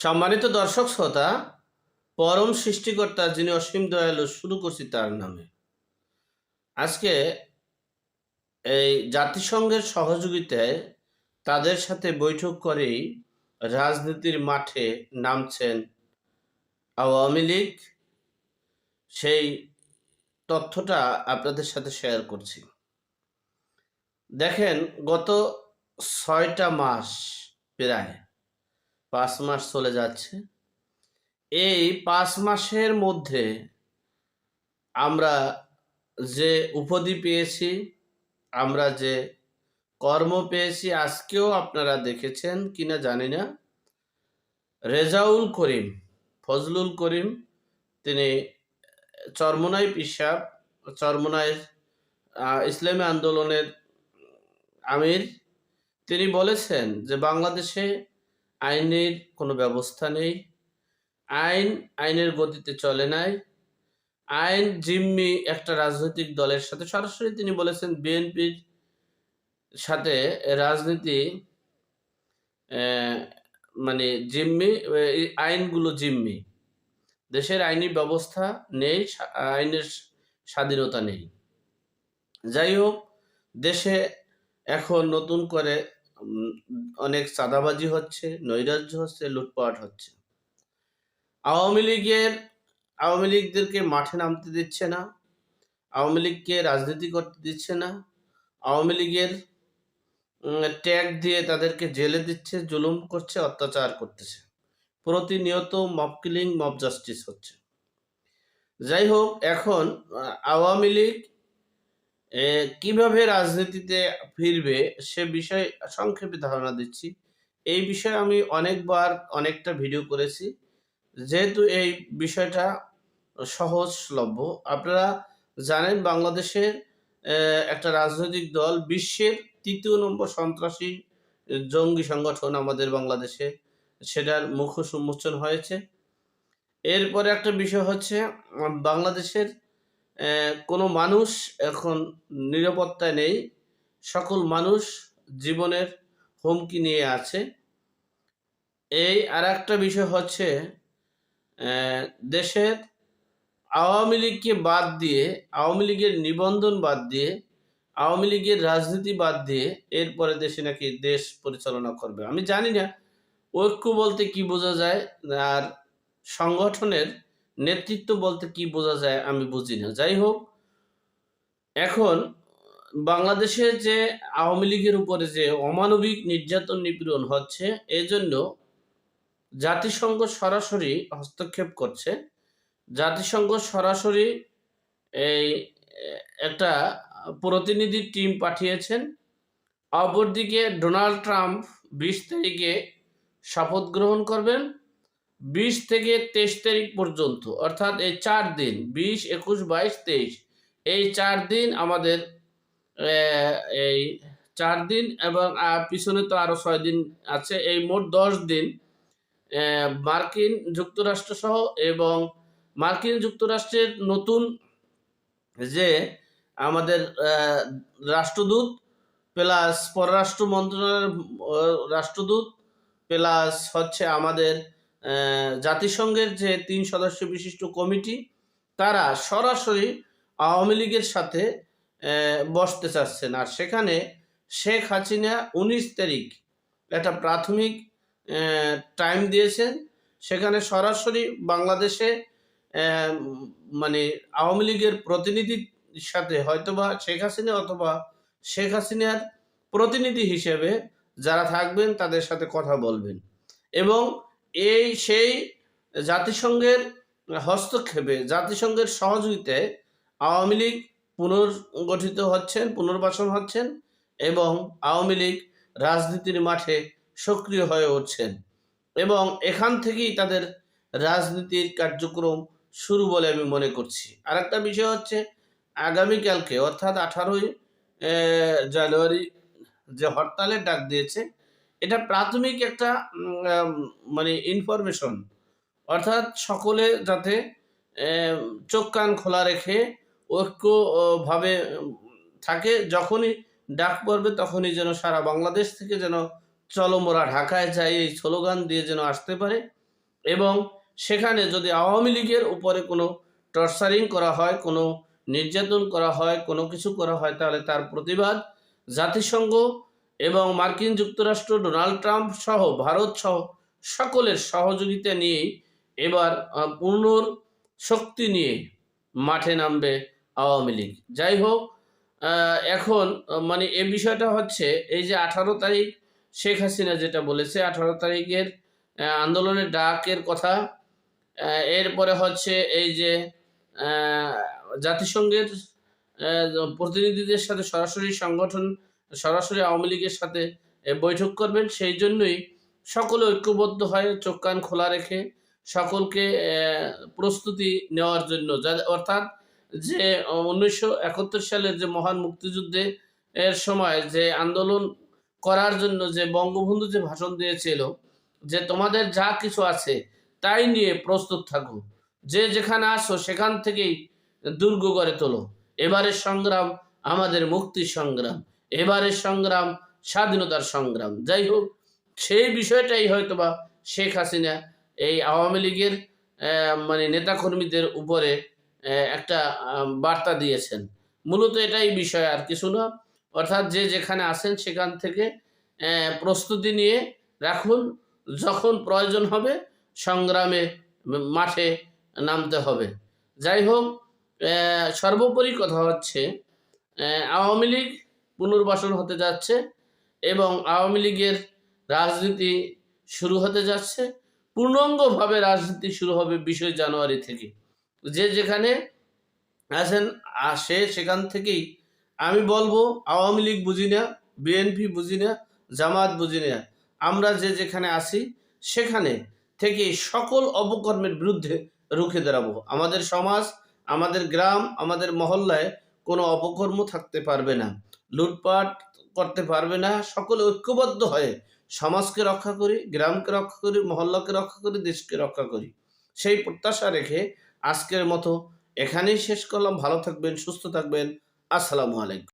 সম্মানিত দর্শক শ্রোতা, পরম সৃষ্টিকর্তা যিনি অসীম দয়ালু শুরু করছি তার নামে। আজকে এই জাতিসংঘের সহযোগিতায় তাদের সাথে বৈঠক করেই রাজনীতির মাঠে নামছেন আওয়ামী লীগ। সেই তথ্যটা আপনাদের সাথে শেয়ার করছি। দেখেন, গত ছয়টা মাস প্রায় পাঁচ মাস চলে যাচ্ছে। এই পাঁচ মাসের মধ্যে আমরা যে উপাধি পেয়েছি আমরা যে কর্ম পেয়েছি আজকেও আপনারা দেখেছেন কিনা জানি না। রেজাউল করিম ফজলুল করিম তিনি চরমনাই পিসাব চরমনাইয়ের আহ, ইসলামী আন্দোলনের আমির। তিনি বলেছেন যে বাংলাদেশে আইনের কোনো ব্যবস্থা নেই। আইন, আইনের গতিতে চলে নাই। আইন জিম্মি একটা রাজনৈতিক দলের সাথে সরাসরি তিনি বলেছেন বিএনপির সাথে রাজনীতি মানে জিম্মি আইনগুলো জিম্মি। দেশের আইনি ব্যবস্থা নেই আইনের স্বাধীনতা নেই। যাই হোক, দেশে এখন নতুন করে অনেক চাঁদাবাজি হচ্ছে, নৈরাজ্য হচ্ছে, লুটপাট হচ্ছে। আওয়ামী লীগের, আওয়ামী লীগদেরকে মাঠে নামতে দিচ্ছে না, আওয়ামী লীগকে রাজনীতি করতে দিচ্ছে না, আওয়ামী লীগের ট্যাগ দিয়ে তাদেরকে জেলে দিচ্ছে, জুলুম করছে, অত্যাচার করতেছে। প্রতিনিয়ত মব কিলিং মব জাস্টিস হচ্ছে। যাই হোক, এখন, আওয়ামী লীগ কীভাবে রাজনীতিতে ফিরবে সে বিষয়ে সংক্ষেপে ধারণা দিচ্ছি। এই বিষয়ে আমি অনেকবার অনেকটা ভিডিও করেছি। যেহেতু এই বিষয়টা সহজলভ্য, আপনারা জানেন বাংলাদেশের একটা রাজনৈতিক দল বিশ্বের তৃতীয় নম্বর সন্ত্রাসী জঙ্গি সংগঠন আমাদের বাংলাদেশে, সেটার মুখ উন্মোচন হয়েছে। এরপরে একটা বিষয় হচ্ছে, বাংলাদেশের কোনো মানুষ এখন নিরাপত্তায় নেই। সকল মানুষ জীবনের হুমকি নিয়ে আছে। এই আর একটা বিষয় হচ্ছে দেশের আওয়ামী লীগকে বাদ দিয়ে, আওয়ামী লীগের নিবন্ধন বাদ দিয়ে, আওয়ামী লীগের রাজনীতি বাদ দিয়ে এরপরে দেশে নাকি দেশ পরিচালনা করবে। আমি জানি না, ঐক্য বলতে কি বোঝা যায়, আর সংগঠনের নেতৃত্ব বলতে কি বোঝা যায় আমি বুঝি না। যাই হোক এখন বাংলাদেশে যে আওয়ামী লীগের উপরে যে অমানবিক নির্যাতন নিপীড়ন হচ্ছে, এজন্য জাতিসংঘ সরাসরি হস্তক্ষেপ করছে। জাতিসংঘ সরাসরি এই একটা প্রতিনিধি টিম পাঠিয়েছেন। অপরদিকে ডোনাল্ড ট্রাম্প বিশ তারিখে শপথ গ্রহণ করবেন। বিশ থেকে তেইশ তারিখ পর্যন্ত, অর্থাৎ এই চার দিন, বিশ, একুশ, বাইশ, তেইশ। এই চার দিন আমাদের এই চার দিন এবং পিছনে তো আরও ছয় দিন আছে, এই মোট দশ দিন মার্কিন যুক্তরাষ্ট্র সহ এবং মার্কিন যুক্তরাষ্ট্রের নতুন যে আমাদের রাষ্ট্রদূত প্লাস পররাষ্ট্র মন্ত্রণালয়ের রাষ্ট্রদূত প্লাস হচ্ছে আমাদের জাতিসংঘের যে তিন সদস্য বিশিষ্ট কমিটি, তারা সরাসরি আওয়ামী লীগের সাথে বসতে চাচ্ছেন। আর সেখানে শেখ হাসিনা উনিশ তারিখ একটা প্রাথমিক টাইম দিয়েছেন। সেখানে সরাসরি বাংলাদেশে মানে আওয়ামী লীগের প্রতিনিধির সাথে হয়তোবা শেখ হাসিনা অথবা শেখ হাসিনার প্রতিনিধি হিসেবে যারা থাকবেন, তাদের সাথে কথা বলবেন। এবং এই সেই জাতিসংঘের হস্তক্ষেপে, জাতিসংঘের সহযোগিতায় আওয়ামী লীগ পুনর্গঠিত হচ্ছেন, পুনর্বাসন হচ্ছেন এবং আওয়ামী লীগ রাজনীতির মাঠে সক্রিয় হয়ে উঠছেন এবং এখান থেকেই তাদের রাজনীতির কার্যক্রম শুরু বলে আমি মনে করছি। আর একটা বিষয় হচ্ছে, আগামীকালকে অর্থাৎ আঠারোই জানুয়ারি যে হরতালের ডাক দিয়েছে এটা প্রাথমিক একটা মানে ইনফরমেশন অর্থাৎ সকলে যাতে চোখ কান খোলা রেখে ঐক্য আহ, ভাবে উম, থাকে যখনই ডাক পড়বে তখনই যেন সারা বাংলাদেশ থেকে যেন চলো মোরা ঢাকায় যায় এই স্লোগান দিয়ে যেন আসতে পারে। এবং সেখানে যদি আওয়ামী লীগের উপরে কোনো টর্চারিং করা হয় কোনো নির্যাতন করা হয় কোনো কিছু করা হয় তাহলে তার প্রতিবাদ জাতিসংঘ এবং মার্কিন যুক্তরাষ্ট্র, ডোনাল্ড ট্রাম্প সহ ভারত সহ সকলের সহযোগিতা নিয়েই এবার পুনর শক্তি নিয়ে মাঠে নামবে আওয়ামী লীগ। যাই হোক এখন মানে এ বিষয়টা হচ্ছে এই যে আঠারো তারিখ শেখ হাসিনা যেটা বলেছে, আঠারো তারিখের আন্দোলনের ডাকের কথা এরপরে হচ্ছে এই যে জাতিসংঘের প্রতিনিধিদের সাথে সরাসরি সংগঠন সরাসরি আওয়ামী লীগের সাথে বৈঠক করবেন। সেই জন্যই সকলে ঐক্যবদ্ধ হয় চোখ কান খোলা রেখে সকলকে প্রস্তুতি নেওয়ার জন্য। অর্থাৎ যে উনিশশো একাত্তর সালের যে মহান মুক্তিযুদ্ধে এর সময় যে আন্দোলন করার জন্য যে বঙ্গবন্ধু যে ভাষণ দিয়েছিল, যে তোমাদের যা কিছু আছে তাই নিয়ে প্রস্তুত থাকো। যে যেখানে আসো সেখান থেকেই দুর্গ গড়ে তোলো। এবারের সংগ্রাম আমাদের মুক্তির সংগ্রাম। এবারের সংগ্রাম, স্বাধীনতার সংগ্রাম। যাই হোক, সেই বিষয়টাই হয়তোবা শেখ হাসিনা এই আওয়ামী লীগের মানে নেতাকর্মীদের উপরে একটা বার্তা দিয়েছেন। মূলত এটাই বিষয়, আর কিছু না। অর্থাৎ যে যেখানে আসেন সেখান থেকে প্রস্তুতি নিয়ে রাখুন। যখন প্রয়োজন হবে, সংগ্রামে মাঠে নামতে হবে। যাই হোক সর্বোপরি কথা হচ্ছে আওয়ামী লীগ পুনর্বাসন হতে যাচ্ছে এবং আওয়ামী লীগের রাজনীতি শুরু হতে যাচ্ছে। পূর্ণাঙ্গভাবে রাজনীতি শুরু হবে বিশে জানুয়ারি থেকে। যে যেখানে আছেন, আসে সেখান থেকেই আমি বলব, আওয়ামী লীগ বুঝি না, বিএনপি বুঝি না, জামাত বুঝি না। আমরা যে যেখানে আসি সেখানে থেকে সকল অপকর্মের বিরুদ্ধে রুখে দাঁড়াবো। আমাদের সমাজ, আমাদের গ্রাম, আমাদের মহল্লায় কোনো অপকর্ম থাকতে পারবে না। লুটপাট করতে পারবে না। সকলে ঐক্যবদ্ধ হয়ে সমাজকে রক্ষা করি, গ্রামকে রক্ষা করি, মহল্লাকে রক্ষা করি, দেশকে রক্ষা করি। সেই প্রত্যাশা রেখে আজকের মতো এখানেই শেষ করলাম। ভালো থাকবেন, সুস্থ থাকবেন। আসসালামু আলাইকুম।